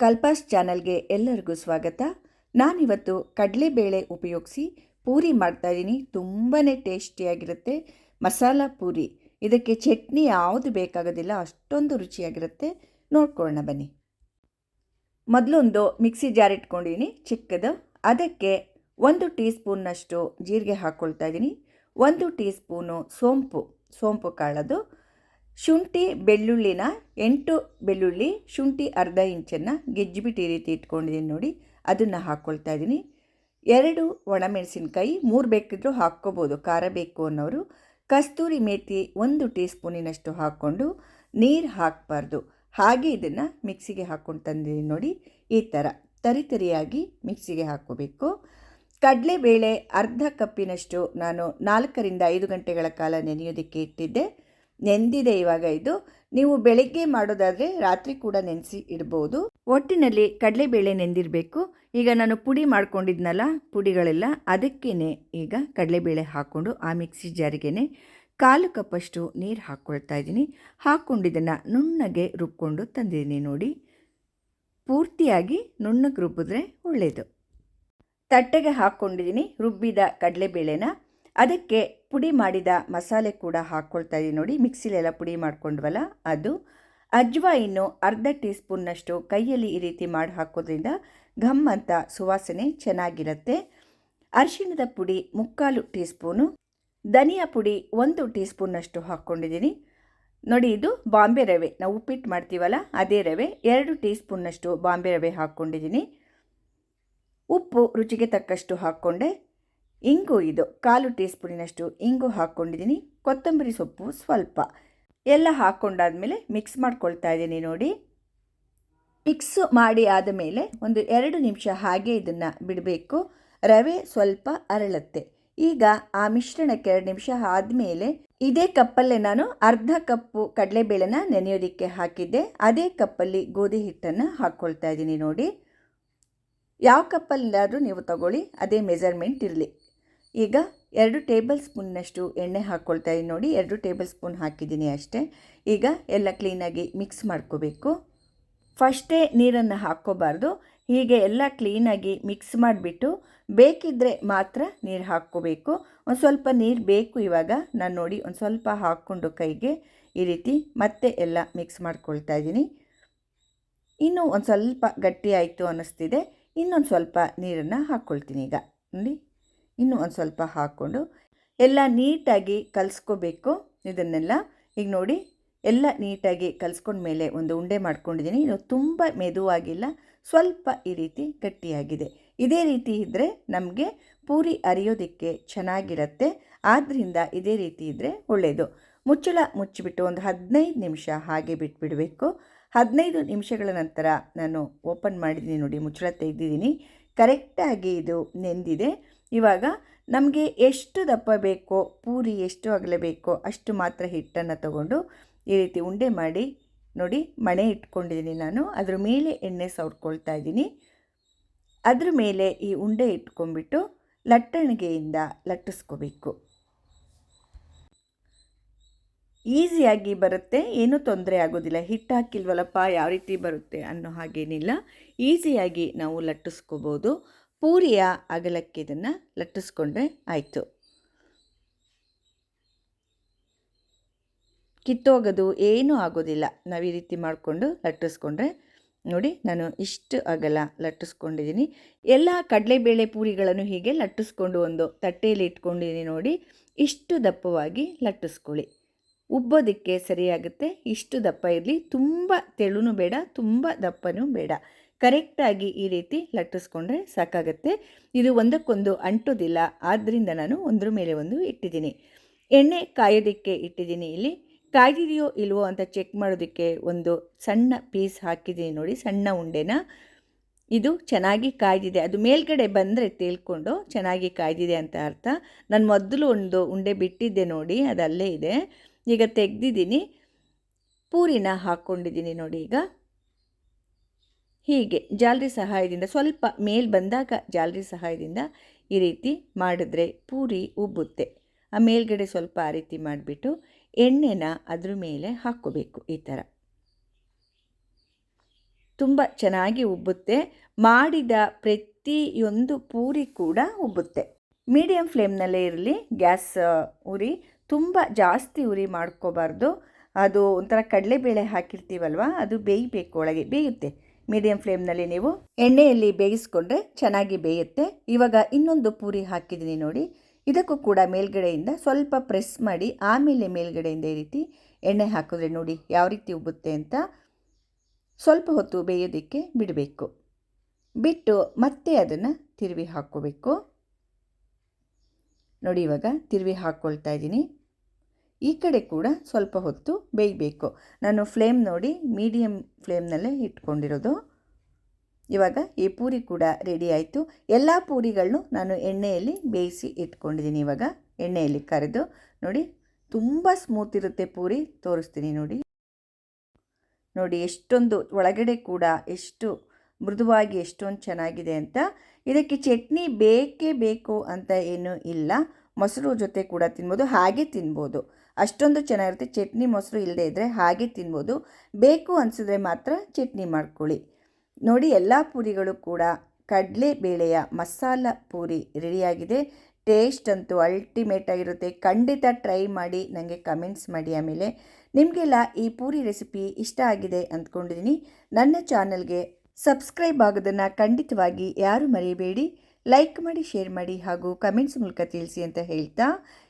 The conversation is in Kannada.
ಕಲ್ಪಾಸ್ ಚಾನಲ್ಗೆ ಎಲ್ಲರಿಗೂ ಸ್ವಾಗತ. ನಾನಿವತ್ತು ಕಡಲೆಬೇಳೆ ಉಪಯೋಗಿಸಿ ಪೂರಿ ಮಾಡ್ತಾಯಿದ್ದೀನಿ ತುಂಬಾ ಟೇಸ್ಟಿಯಾಗಿರುತ್ತೆ. ಮಸಾಲ ಪೂರಿ. ಇದಕ್ಕೆ ಚಟ್ನಿ ಯಾವುದು ಬೇಕಾಗೋದಿಲ್ಲ, ಅಷ್ಟೊಂದು ರುಚಿಯಾಗಿರುತ್ತೆ. ನೋಡ್ಕೊಳ್ಳೋಣ ಬನ್ನಿ. ಮೊದಲೊಂದು ಮಿಕ್ಸಿ ಜಾರ್ ಇಟ್ಕೊಂಡಿದ್ದೀನಿ, ಚಿಕ್ಕದು. ಅದಕ್ಕೆ ಒಂದು ಟೀ ಸ್ಪೂನ್ನಷ್ಟು ಜೀರಿಗೆ ಹಾಕ್ಕೊಳ್ತಾ ಇದ್ದೀನಿ. ಒಂದು ಟೀ ಸ್ಪೂನು ಸೋಂಪು ಸೋಂಪು ಕಾಳದು. ಶುಂಠಿ ಬೆಳ್ಳುಳ್ಳಿನ ಎಂಟು ಬೆಳ್ಳುಳ್ಳಿ, ಶುಂಠಿ ಅರ್ಧ ಇಂಚನ್ನು ಗೆಜ್ಜಿಬಿಟ್ಟು ಈ ರೀತಿ ಇಟ್ಕೊಂಡಿದ್ದೀನಿ ನೋಡಿ, ಅದನ್ನು ಹಾಕ್ಕೊಳ್ತಾ ಇದ್ದೀನಿ. ಎರಡು ಒಣಮೆಣಸಿನ್ಕಾಯಿ, ಮೂರು ಬೇಕಿದ್ರೂ ಹಾಕ್ಕೋಬೋದು, ಖಾರ ಬೇಕು ಅನ್ನೋರು. ಕಸ್ತೂರಿ ಮೇಥಿ ಒಂದು ಟೀ ಸ್ಪೂನಿನಷ್ಟು ಹಾಕ್ಕೊಂಡು ನೀರು ಹಾಕಬಾರ್ದು. ಹಾಗೆ ಇದನ್ನು ಮಿಕ್ಸಿಗೆ ಹಾಕ್ಕೊಂಡು ತಂದಿದ್ದೀನಿ ನೋಡಿ, ಈ ಥರ ತರಿತರಿಯಾಗಿ ಮಿಕ್ಸಿಗೆ ಹಾಕ್ಕೋಬೇಕು. ಕಡಲೆಬೇಳೆ ಅರ್ಧ ಕಪ್ಪಿನಷ್ಟು ನಾನು ನಾಲ್ಕರಿಂದ ಐದು ಗಂಟೆಗಳ ಕಾಲ ನೆನೆಯೋದಕ್ಕೆ ಇಟ್ಟಿದ್ದೆ. ನೆಂದಿದೆ ಇವಾಗ ಇದು. ನೀವು ಬೆಳಗ್ಗೆ ಮಾಡೋದಾದರೆ ರಾತ್ರಿ ಕೂಡ ನೆನೆಸಿ ಇಡ್ಬೋದು. ಒಟ್ಟಿನಲ್ಲಿ ಕಡಲೆಬೇಳೆ ನೆಂದಿರಬೇಕು. ಈಗ ನಾನು ಪುಡಿ ಮಾಡ್ಕೊಂಡಿದ್ನಲ್ಲ, ಪುಡಿಗಳೆಲ್ಲ ಅದಕ್ಕೇ ಈಗ ಕಡಲೆಬೇಳೆ ಹಾಕ್ಕೊಂಡು ಆ ಮಿಕ್ಸಿ ಜಾರಿಗೆನೆ ಕಾಲು ಕಪ್ಪಷ್ಟು ನೀರು ಹಾಕ್ಕೊಳ್ತಾ ಇದ್ದೀನಿ. ಹಾಕ್ಕೊಂಡಿದ್ದನ್ನು ನುಣ್ಣಗೆ ರುಬ್ಕೊಂಡು ತಂದಿದ್ದೀನಿ ನೋಡಿ. ಪೂರ್ತಿಯಾಗಿ ನುಣ್ಣಗೆ ರುಬ್ಬಿದ್ರೆ ಒಳ್ಳೆಯದು ತಟ್ಟೆಗೆ ಹಾಕ್ಕೊಂಡಿದ್ದೀನಿ ರುಬ್ಬಿದ ಕಡಲೆಬೇಳೆನ. ಅದಕ್ಕೆ ಪುಡಿ ಮಾಡಿದ ಮಸಾಲೆ ಕೂಡ ಹಾಕ್ಕೊಳ್ತಾ ಇದ್ದೀನಿ ನೋಡಿ. ಮಿಕ್ಸಿಲೆಲ್ಲ ಪುಡಿ ಮಾಡ್ಕೊಂಡ್ವಲ್ಲ, ಅದು. ಅಜ್ವಾಯಿನ್ನು ಅರ್ಧ ಟೀ ಸ್ಪೂನ್ನಷ್ಟು ಕೈಯಲ್ಲಿ ಈ ರೀತಿ ಮಾಡಿ ಹಾಕೋದ್ರಿಂದ ಘಮ್ ಅಂತ ಸುವಾಸನೆ ಚೆನ್ನಾಗಿರುತ್ತೆ. ಅರಿಶಿಣದ ಪುಡಿ ಮುಕ್ಕಾಲು ಟೀ ಸ್ಪೂನು ಧನಿಯಾ ಪುಡಿ ಒಂದು ಟೀ ಸ್ಪೂನ್ನಷ್ಟು ಹಾಕ್ಕೊಂಡಿದ್ದೀನಿ ನೋಡಿ, ಇದು ಬಾಂಬೆ ರವೆ. ನಾವು ಉಪ್ಪಿಟ್ಟು ಮಾಡ್ತೀವಲ್ಲ, ಅದೇ ರವೆ. ಎರಡು ಟೀ ಸ್ಪೂನ್ನಷ್ಟು ಬಾಂಬೆ ರವೆ ಹಾಕ್ಕೊಂಡಿದ್ದೀನಿ ಉಪ್ಪು ರುಚಿಗೆ ತಕ್ಕಷ್ಟು ಹಾಕ್ಕೊಂಡೆ. ಇಂಗು ಇದು. ಕಾಲು ಟೀ ಸ್ಪೂನಿನಷ್ಟು ಇಂಗು ಹಾಕ್ಕೊಂಡಿದ್ದೀನಿ. ಕೊತ್ತಂಬರಿ ಸೊಪ್ಪು ಸ್ವಲ್ಪ. ಎಲ್ಲ ಹಾಕ್ಕೊಂಡಾದಮೇಲೆ ಮಿಕ್ಸ್ ಮಾಡ್ಕೊಳ್ತಾ ಇದ್ದೀನಿ ನೋಡಿ. ಮಿಕ್ಸ್ ಮಾಡಿ ಆದಮೇಲೆ ಒಂದು ಎರಡು ನಿಮಿಷ ಹಾಗೆ ಇದನ್ನು ಬಿಡಬೇಕು. ರವೆ ಸ್ವಲ್ಪ ಅರಳುತ್ತೆ. ಈಗ ಆ ಮಿಶ್ರಣಕ್ಕೆ ಎರಡು ನಿಮಿಷ ಆದಮೇಲೆ ಇದೇ ಕಪ್ಪಲ್ಲೇ ನಾನು ಅರ್ಧ ಕಪ್ಪು ಕಡಲೆಬೇಳೆನ ನೆನೆಯೋದಕ್ಕೆ ಹಾಕಿದ್ದೆ. ಅದೇ ಕಪ್ಪಲ್ಲಿ ಗೋಧಿ ಹಿಟ್ಟನ್ನು ಹಾಕ್ಕೊಳ್ತಾ ಇದ್ದೀನಿ ನೋಡಿ. ಯಾವ ಕಪ್ಪಲ್ಲಾದರೂ ನೀವು ತಗೊಳ್ಳಿ. ಅದೇ ಮೆಜರ್ಮೆಂಟ್ ಇರಲಿ. ಈಗ ಎರಡು ಟೇಬಲ್ ಸ್ಪೂನ್ನಷ್ಟು ಎಣ್ಣೆ ಹಾಕ್ಕೊಳ್ತಾ ಇದ್ದೀನಿ ನೋಡಿ, ಎರಡು ಟೇಬಲ್ ಸ್ಪೂನ್ ಹಾಕಿದ್ದೀನಿ ಅಷ್ಟೇ. ಈಗ ಎಲ್ಲ ಕ್ಲೀನಾಗಿ ಮಿಕ್ಸ್ ಮಾಡ್ಕೋಬೇಕು. ಫಸ್ಟೇ ನೀರನ್ನು ಹಾಕ್ಕೋಬಾರ್ದು. ಹೀಗೆ ಎಲ್ಲ ಕ್ಲೀನಾಗಿ ಮಿಕ್ಸ್ ಮಾಡಿಬಿಟ್ಟು ಬೇಕಿದ್ದರೆ ಮಾತ್ರ ನೀರು ಹಾಕ್ಕೋಬೇಕು. ಒಂದು ಸ್ವಲ್ಪ ನೀರು ಬೇಕು ಇವಾಗ. ನಾನು ನೋಡಿ ಒಂದು ಸ್ವಲ್ಪ ಹಾಕ್ಕೊಂಡು ಕೈಗೆ ಈ ರೀತಿ ಮತ್ತೆ ಎಲ್ಲ ಮಿಕ್ಸ್ ಮಾಡ್ಕೊಳ್ತಾ ಇದ್ದೀನಿ. ಇನ್ನೂ ಒಂದು ಸ್ವಲ್ಪ ಗಟ್ಟಿ ಆಯಿತು ಅನ್ನಿಸ್ತಿದೆ. ಇನ್ನೊಂದು ಸ್ವಲ್ಪ ನೀರನ್ನು ಹಾಕ್ಕೊಳ್ತೀನಿ ಈಗ. ನೋಡಿ. ಇನ್ನೂ ಒಂದು ಸ್ವಲ್ಪ ಹಾಕ್ಕೊಂಡು ಎಲ್ಲ ನೀಟಾಗಿ ಕಲಿಸ್ಕೋಬೇಕು ಇದನ್ನೆಲ್ಲ. ಈಗ ನೋಡಿ, ಎಲ್ಲ ನೀಟಾಗಿ ಕಲಿಸ್ಕೊಂಡ್ಮೇಲೆ ಒಂದು ಉಂಡೆ ಮಾಡ್ಕೊಂಡಿದ್ದೀನಿ. ಇದು ತುಂಬ ಮೆದುವಾಗಿಲ್ಲ, ಸ್ವಲ್ಪ ಈ ರೀತಿ ಗಟ್ಟಿಯಾಗಿದೆ. ಇದೇ ರೀತಿ ಇದ್ದರೆ ನಮಗೆ ಪೂರಿ ಅರಿಯೋದಕ್ಕೆ ಚೆನ್ನಾಗಿರುತ್ತೆ. ಆದ್ದರಿಂದ ಇದೇ ರೀತಿ ಇದ್ದರೆ ಒಳ್ಳೆಯದು ಮುಚ್ಚಳ ಮುಚ್ಚಿಬಿಟ್ಟು ಒಂದು ಹದಿನೈದು ನಿಮಿಷ ಹಾಗೆ ಬಿಟ್ಬಿಡಬೇಕು. ಹದಿನೈದು ನಿಮಿಷಗಳ ನಂತರ ನಾನು ಓಪನ್ ಮಾಡಿದ್ದೀನಿ ನೋಡಿ, ಮುಚ್ಚಳ ತೆಗೆದಿದ್ದೀನಿ. ಕರೆಕ್ಟಾಗಿ ಇದು ನೆಂದಿದೆ. ಇವಾಗ ನಮಗೆ ಎಷ್ಟು ದಪ್ಪ ಬೇಕೋ, ಪೂರಿ ಎಷ್ಟು ಅಗಲ ಬೇಕೋ ಅಷ್ಟು ಮಾತ್ರ ಹಿಟ್ಟನ್ನು ತಗೊಂಡು ಈ ರೀತಿ ಉಂಡೆ ಮಾಡಿ ನೋಡಿ ಮಣೆ ಇಟ್ಕೊಂಡಿದ್ದೀನಿ ನಾನು. ಅದ್ರ ಮೇಲೆ ಎಣ್ಣೆ ಸವರ್ಕೊಳ್ತಾ ಇದ್ದೀನಿ. ಅದ್ರ ಮೇಲೆ ಈ ಉಂಡೆ ಇಟ್ಕೊಂಡ್ಬಿಟ್ಟು ಲಟ್ಟಣಿಗೆಯಿಂದ ಲಟ್ಟಿಸ್ಕೋಬೇಕು. ಈಸಿಯಾಗಿ ಬರುತ್ತೆ, ಏನೂ ತೊಂದರೆ ಆಗೋದಿಲ್ಲ. ಹಿಟ್ಟು ಹಾಕಿಲ್ವಲ್ಲಪ್ಪ, ಯಾವ ರೀತಿ ಬರುತ್ತೆ ಅನ್ನೋ ಹಾಗೇನಿಲ್ಲ. ಈಸಿಯಾಗಿ ನಾವು ಲಟ್ಟಿಸ್ಕೋಬೋದು. ಪೂರಿಯ ಅಗಲಕ್ಕೆ ಇದನ್ನು ಲಟ್ಟಿಸ್ಕೊಂಡ್ರೆ ಆಯಿತು. ಕಿತ್ತೋಗೋದು ಏನೂ ಆಗೋದಿಲ್ಲ. ನಾವು ಈ ರೀತಿ ಮಾಡಿಕೊಂಡು ಲಟ್ಟಿಸ್ಕೊಂಡ್ರೆ ನೋಡಿ ನಾನು ಇಷ್ಟು ಅಗಲ ಲಟ್ಟಿಸ್ಕೊಂಡಿದ್ದೀನಿ ಎಲ್ಲ ಕಡಲೆಬೇಳೆ ಪೂರಿಗಳನ್ನು ಹೀಗೆ ಲಟ್ಟಿಸ್ಕೊಂಡು ಒಂದು ತಟ್ಟೆಯಲ್ಲಿ ಇಟ್ಕೊಂಡಿದ್ದೀನಿ ನೋಡಿ, ಇಷ್ಟು ದಪ್ಪವಾಗಿ ಲಟ್ಟಿಸ್ಕೊಳ್ಳಿ. ಉಬ್ಬೋದಕ್ಕೆ ಸರಿಯಾಗುತ್ತೆ, ಇಷ್ಟು ದಪ್ಪ ಇರಲಿ. ತುಂಬ ತೆಳುನೂ ಬೇಡ, ತುಂಬ ದಪ್ಪನೂ ಬೇಡ. ಕರೆಕ್ಟಾಗಿ ಈ ರೀತಿ ಲಟ್ಟಿಸ್ಕೊಂಡ್ರೆ ಸಾಕಾಗುತ್ತೆ. ಇದು ಒಂದಕ್ಕೊಂದು ಅಂಟೋದಿಲ್ಲ. ಆದ್ದರಿಂದ ನಾನು ಒಂದ್ರ ಮೇಲೆ ಒಂದು ಇಟ್ಟಿದ್ದೀನಿ. ಎಣ್ಣೆ ಕಾಯೋದಕ್ಕೆ ಇಟ್ಟಿದ್ದೀನಿ ಇಲ್ಲಿ. ಕಾಯ್ದಿದೆಯೋ ಇಲ್ವೋ ಅಂತ ಚೆಕ್ ಮಾಡೋದಕ್ಕೆ ಒಂದು ಸಣ್ಣ ಪೀಸ್ ಹಾಕಿದ್ದೀನಿ ನೋಡಿ, ಸಣ್ಣ ಉಂಡೆನ. ಇದು ಚೆನ್ನಾಗಿ ಕಾಯ್ದಿದೆ. ಅದು ಮೇಲ್ಗಡೆ ಬಂದರೆ ತೇಲ್ಕೊಂಡು ಚೆನ್ನಾಗಿ ಕಾಯ್ದಿದೆ ಅಂತ ಅರ್ಥ. ನಾನು ಮೊದಲು ಒಂದು ಉಂಡೆ ಬಿಟ್ಟಿದ್ದೆ ನೋಡಿ ಅದಲ್ಲೇ ಇದೆ. ಈಗ ತೆಗೆದಿದ್ದೀನಿ. ಪೂರಿನ ಹಾಕ್ಕೊಂಡಿದ್ದೀನಿ ನೋಡಿ ಈಗ. ಹೀಗೆ ಜಾಲರಿ ಸಹಾಯದಿಂದ ಸ್ವಲ್ಪ ಮೇಲ್ ಬಂದಾಗ ಜಾಲರಿ ಸಹಾಯದಿಂದ ಈ ರೀತಿ ಮಾಡಿದ್ರೆ ಪೂರಿ ಉಬ್ಬುತ್ತೆ. ಆ ಮೇಲ್ಗಡೆ ಸ್ವಲ್ಪ ಆ ರೀತಿ ಮಾಡಿಬಿಟ್ಟು ಎಣ್ಣೆನ ಅದ್ರ ಮೇಲೆ ಹಾಕ್ಕೋಬೇಕು ಈ ಥರ. ತುಂಬ ಚೆನ್ನಾಗಿ ಉಬ್ಬುತ್ತೆ. ಮಾಡಿದ ಪ್ರತಿಯೊಂದು ಪೂರಿ ಕೂಡ ಉಬ್ಬುತ್ತೆ. ಮೀಡಿಯಂ ಫ್ಲೇಮ್ನಲ್ಲೇ ಇರಲಿ, ಗ್ಯಾಸ್ ಉರಿ ತುಂಬ ಜಾಸ್ತಿ ಉರಿ ಮಾಡ್ಕೋಬಾರ್ದು. ಅದು ಒಂಥರ ಕಡಲೆಬೇಳೆ ಹಾಕಿರ್ತೀವಲ್ವ, ಅದು ಬೇಯಬೇಕು ಒಳಗೆ, ಬೇಯುತ್ತೆ. ಮೀಡಿಯಮ್ ಫ್ಲೇಮ್ನಲ್ಲಿ ನೀವು ಎಣ್ಣೆಯಲ್ಲಿ ಬೇಯಿಸ್ಕೊಂಡ್ರೆ ಚೆನ್ನಾಗಿ ಬೇಯುತ್ತೆ. ಇವಾಗ ಇನ್ನೊಂದು ಪೂರಿ ಹಾಕಿದ್ದೀನಿ ನೋಡಿ. ಇದಕ್ಕೂ ಕೂಡ ಮೇಲ್ಗಡೆಯಿಂದ ಸ್ವಲ್ಪ ಪ್ರೆಸ್ ಮಾಡಿ ಆಮೇಲೆ ಮೇಲ್ಗಡೆಯಿಂದ ಈ ರೀತಿ ಎಣ್ಣೆ ಹಾಕಿದ್ರೆ ನೋಡಿ ಯಾವ ರೀತಿ ಉಬ್ಬುತ್ತೆ ಅಂತ ಸ್ವಲ್ಪ ಹೊತ್ತು ಬೇಯೋದಕ್ಕೆ ಬಿಡಬೇಕು. ಬಿಟ್ಟು ಮತ್ತೆ ಅದನ್ನು ತಿರುವಿ ಹಾಕ್ಕೋಬೇಕು. ನೋಡಿ ಇವಾಗ ತಿರುವಿ ಹಾಕ್ಕೊಳ್ತಾ ಇದ್ದೀನಿ. ಈ ಕಡೆ ಕೂಡ ಸ್ವಲ್ಪ ಹೊತ್ತು ಬೇಯಬೇಕು. ನಾನು ಫ್ಲೇಮ್ ನೋಡಿ ಮೀಡಿಯಮ್ ಫ್ಲೇಮ್ನಲ್ಲೇ ಇಟ್ಕೊಂಡಿರೋದು. ಇವಾಗ ಈ ಪೂರಿ ಕೂಡ ರೆಡಿ ಆಯಿತು. ಎಲ್ಲ ಪೂರಿಗಳನ್ನು ನಾನು ಎಣ್ಣೆಯಲ್ಲಿ ಬೇಯಿಸಿ ಇಟ್ಕೊಂಡಿದ್ದೀನಿ ಇವಾಗ. ಎಣ್ಣೆಯಲ್ಲಿ ಕರೆದು ನೋಡಿ, ತುಂಬ ಸ್ಮೂತ್ ಇರುತ್ತೆ ಪೂರಿ. ತೋರಿಸ್ತೀನಿ ನೋಡಿ. ನೋಡಿ, ಎಷ್ಟೊಂದು ಒಳಗಡೆ ಕೂಡ ಎಷ್ಟು ಮೃದುವಾಗಿ ಎಷ್ಟೊಂದು ಚೆನ್ನಾಗಿದೆ ಅಂತ. ಇದಕ್ಕೆ ಚಟ್ನಿ ಬೇಕೇ ಬೇಕು ಅಂತ ಏನೂ ಇಲ್ಲ. ಮೊಸರು ಜೊತೆ ಕೂಡ ತಿನ್ಬೋದು, ಹಾಗೆ ತಿನ್ಬೋದು. ಅಷ್ಟೊಂದು ಚೆನ್ನಾಗಿರುತ್ತೆ. ಚಟ್ನಿ ಮೊಸರು ಇಲ್ಲದೆ ಇದ್ದರೆ ಹಾಗೆ ತಿನ್ಬೋದು. ಬೇಕು ಅನಿಸಿದ್ರೆ ಮಾತ್ರ ಚಟ್ನಿ ಮಾಡ್ಕೊಳ್ಳಿ. ನೋಡಿ, ಎಲ್ಲ ಪೂರಿಗಳು ಕೂಡ ಕಡಲೆ ಬೇಳೆಯ ಮಸಾಲ ಪೂರಿ ರೆಡಿಯಾಗಿದೆ. ಟೇಸ್ಟ್ ಅಂತೂ ಅಲ್ಟಿಮೇಟ್ ಆಗಿರುತ್ತೆ. ಖಂಡಿತ ಟ್ರೈ ಮಾಡಿ ನನಗೆ ಕಮೆಂಟ್ಸ್ ಮಾಡಿ ಆಮೇಲೆ. ನಿಮಗೆಲ್ಲ ಈ ಪೂರಿ ರೆಸಿಪಿ ಇಷ್ಟ ಆಗಿದೆ ಅಂದ್ಕೊಂಡಿದ್ದೀನಿ. ನನ್ನ ಚಾನಲ್ಗೆ ಸಬ್ಸ್ಕ್ರೈಬ್ ಆಗೋದನ್ನು ಖಂಡಿತವಾಗಿ ಯಾರು ಮರೆಯಬೇಡಿ ಲೈಕ್ ಮಾಡಿ ಶೇರ್ ಮಾಡಿ ಹಾಗೂ ಕಮೆಂಟ್ಸ್ ಮೂಲಕ ತಿಳಿಸಿ ಅಂತ ಹೇಳ್ತಾ